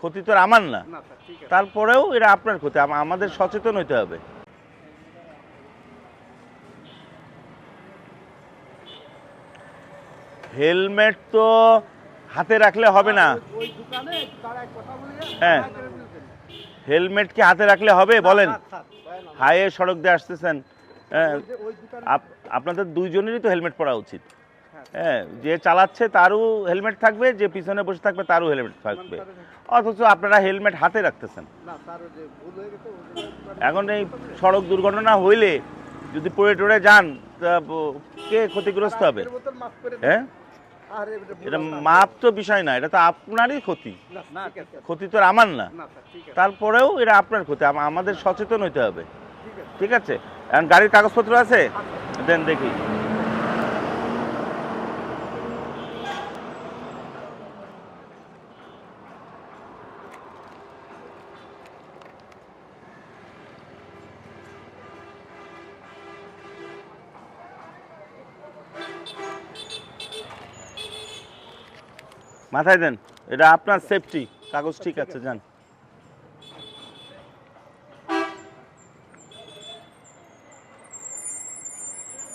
ক্ষতি তো আমার না। তারপরেও এটা আপনার ক্ষতি আমাদের সচেতন হতে হবে। হেলমেট তো হাতে রাখলে হবে না। হ্যাঁ। হেলমেট কি হাতে রাখলে হবে বলেন। হাইয়ে সড়ক দিয়ে আসতেছেন। হ্যাঁ, আপনাদের দুইজনেরই তো হেলমেট পরা উচিত। হ্যাঁ, যে চালাচ্ছে তারও হেলমেট থাকবে যে পিছনে বসে থাকবে তারও হেলমেট থাকবে। অথচ আপনারা হেলমেট হাতে রাখতেছেন। হয়ে এখন এই সড়ক দুর্ঘটনা হইলে যদি পড়ে টড়ে যান তা কে ক্ষতিগ্রস্ত হবে। হ্যাঁ? এটা। মাপ তো বিষয় না এটা তো আপনারই ক্ষতি। ক্ষতি তো আর আমার না। তারপরেও এটা আপনার ক্ষতি আমাদের সচেতন হতে হবে। ঠিক আছে। ঠিক আছে? এখন গাড়ির কাগজপত্র আছে। দেন দেখি। মাথায় দেন এটা আপনার সেফটি কাগজ ঠিক আছে যান।